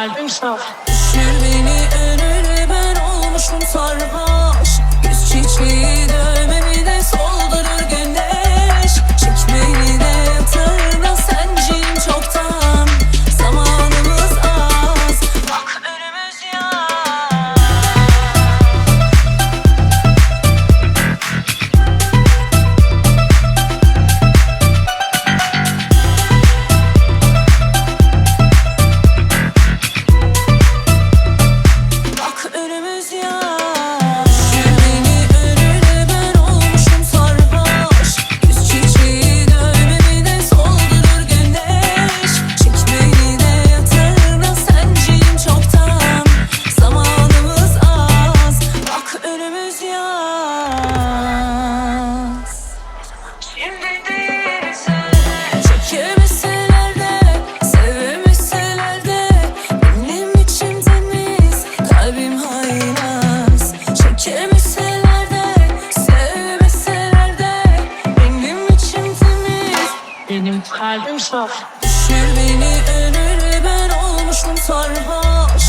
Kalbim saf. Düşür beni önüne ben olmuşum sarhoş. Yüz çiçeği de Geldim sor. Düşür beni önür ben olmuşum sarhoş.